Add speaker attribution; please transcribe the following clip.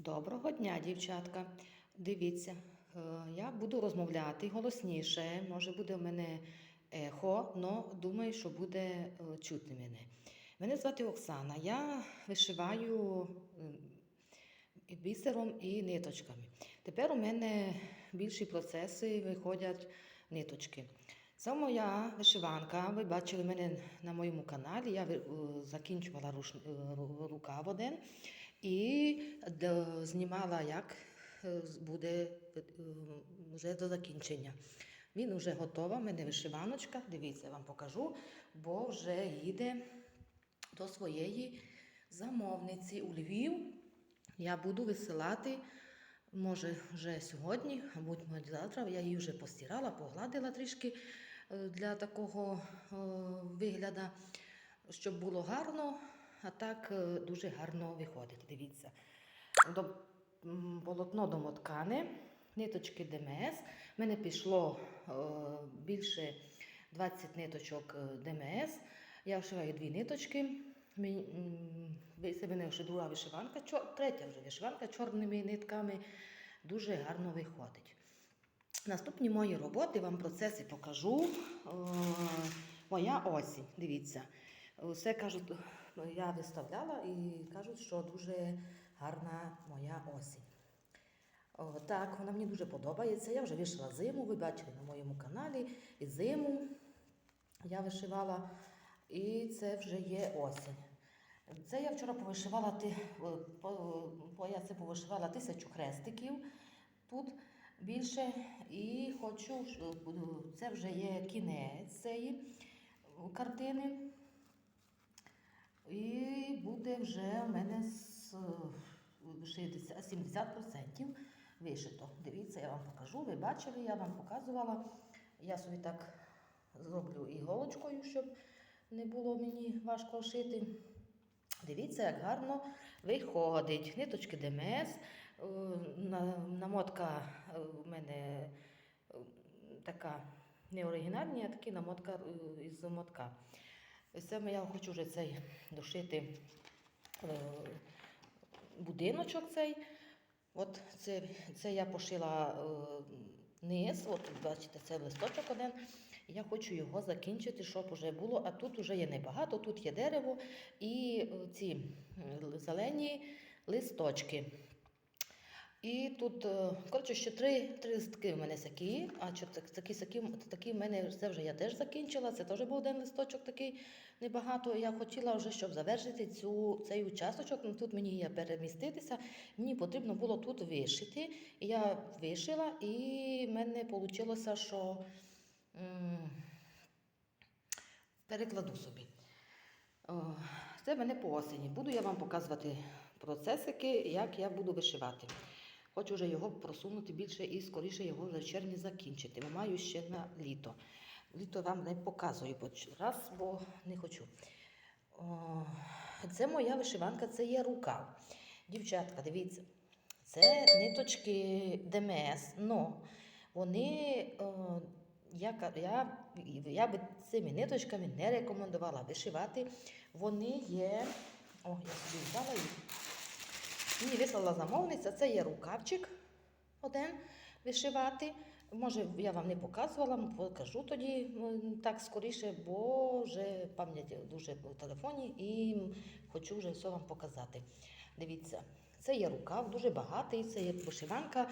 Speaker 1: Доброго дня, дівчатка. Дивіться, е, я буду розмовляти голосніше. Може буде в мене ехо, але думаю, що буде е, чути мене. Мене звати Оксана. Я вишиваю бісером і ниточками. Тепер у мене більші процеси виходять ниточки. Це моя вишиванка. Ви бачили мене на моєму каналі. Я е, закінчувала руш... рукав один і знімала, як е, буде е, вже до закінчення. Він вже готовий, у мене вишиваночка. Дивіться, я вам покажу, бо вже їде до своєї замовниці у Львів. Я буду висилати, може, вже сьогодні, або завтра. Я її вже постирала, погладила трішки е, для такого е, вигляду, щоб було гарно, а так е, дуже гарно виходить. Дивіться. До, полотно домоткане, ниточки ДМС. У мене пішло е, більше 20 ниточок е, ДМС. Я вшиваю дві ниточки. Це мене вже друга вишиванка, чор- третя вже вишиванка чорними нитками. Дуже гарно виходить. Наступні мої роботи вам процеси покажу. Е, моя осінь. Дивіться. Все кажуть, я виставляла і кажуть, що дуже гарна моя осінь. О, так, вона мені дуже подобається. Я вже вишила зиму, ви бачили на моєму каналі і зиму я вишивала, і це вже є осінь. Це я вчора повишивала ти, по, я це повишивала тисячу хрестиків тут більше. І хочу, це вже є кінець цієї картини. І буде вже у мене з е, 60, 70% вишито. Дивіться, я вам покажу. Ви бачили, я вам показувала. Я собі так зроблю іголочкою, щоб не було мені важко шити. Дивіться, як гарно виходить. Ниточки ДМС. е, Намотка е, у мене е, така не оригінальна, а така намотка із мотка. Ось це я хочу вже цей дошити е, будиночок цей. От це, це я пошила е, низ, от бачите, це листочок один. Я хочу його закінчити, щоб вже було. А тут вже є небагато, тут є дерево і е, ці зелені листочки. І тут, е, коротше, ще три, три листки в мене сакі, а такі сакі, такі в мене це вже я теж закінчила. Це теж був один листочок такий небагато. Я хотіла вже, щоб завершити цю, цей участочок. Ну, тут мені є переміститися. Мені потрібно було тут вишити. Я вишила, і в мене вийшло, що перекладу собі. Це в мене по осені. Буду я вам показувати процесики, як я буду вишивати. Хочу вже його просунути більше і скоріше його вже в червні закінчити. Маю ще на літо. Літо вам не показую раз, бо не хочу. О, це моя вишиванка, це є рукав. Дівчатка, дивіться, це ниточки ДМС, но вони. О, я, я, я би цими ниточками не рекомендувала вишивати. Вони є. О, я собі взяла їх. Мені вислала замовниця, це є рукавчик один вишивати. Може, я вам не показувала, покажу тоді так скоріше, бо вже пам'ять дуже в телефоні і хочу вже все вам показати. Дивіться, це є рукав, дуже багатий, це є вишиванка